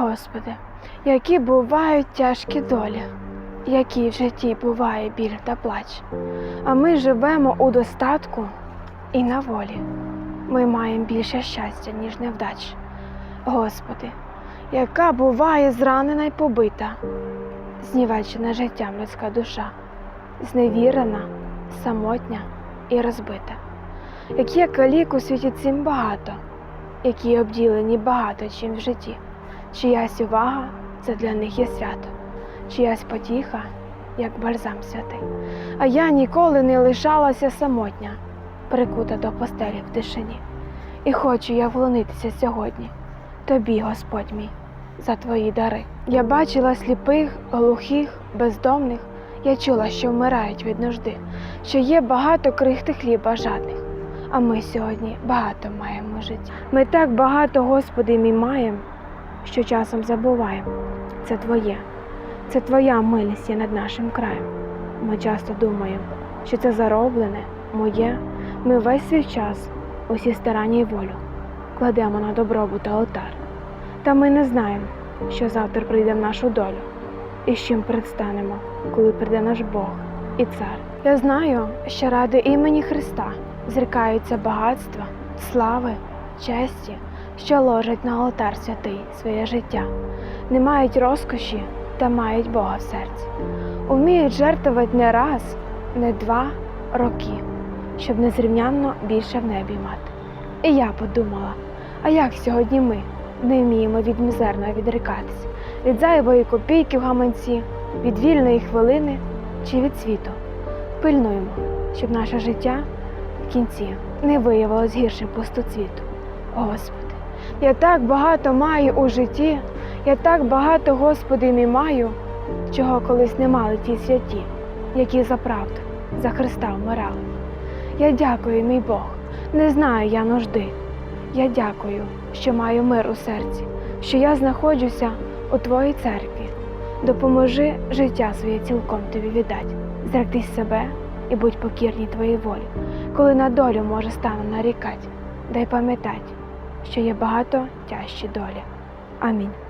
Господи, які бувають тяжкі долі, які в житті буває біль та плач. А ми живемо у достатку і на волі. Ми маємо більше щастя, ніж невдач. Господи, яка буває зранена й побита, знівечена життям людська душа, зневірена, самотня і розбита. Які калік у світі цим багато, які обділені багато чим в житті. Чиясь увага це для них є свято, чиясь потіха, як бальзам святий. А я ніколи не лишалася самотня, прикута до постелі в тишині. І хочу я вклонитися сьогодні, тобі, Господь мій, за твої дари. Я бачила сліпих, глухих, бездомних, я чула, що вмирають від нужди, що є багато крихти хліба жадних. А ми сьогодні багато маємо життя. Ми так багато, Господи, мій маємо, що часом забуваємо. Це Твоє, це Твоя милість є над нашим краєм. Ми часто думаємо, що це зароблене, моє. Ми весь свій час, усі старання й волю кладемо на добробут та алтар. Та ми не знаємо, що завтра прийде в нашу долю, і з чим предстанемо, коли прийде наш Бог і цар. Я знаю, що ради імені Христа зрікаються багатства, слави, честі, що ложать на алтар святий своє життя, не мають розкоші та мають Бога в серці. Уміють жертвувати не раз, не два роки, щоб незрівнянно більше в небі мати. І я подумала, а як сьогодні ми не вміємо від мізерного відрікатися, від зайвої копійки в гаманці, від вільної хвилини чи від світу. Пильнуємо, щоб наше життя в кінці не виявилось гіршим пустоцвіту. Господи, я так багато маю у житті, я так багато, Господи, мій маю, чого колись не мали ті святі, які за правду, за Христа вмирали. Я дякую, мій Бог, не знаю я нужди. Я дякую, що маю мир у серці, що я знаходжуся у Твоїй церкві. Допоможи життя своє цілком тобі віддать, зректись себе і будь покірній Твоїй волі, коли на долю може стану нарікать, дай пам'ятать, що є багато тяжчі долі. Амінь.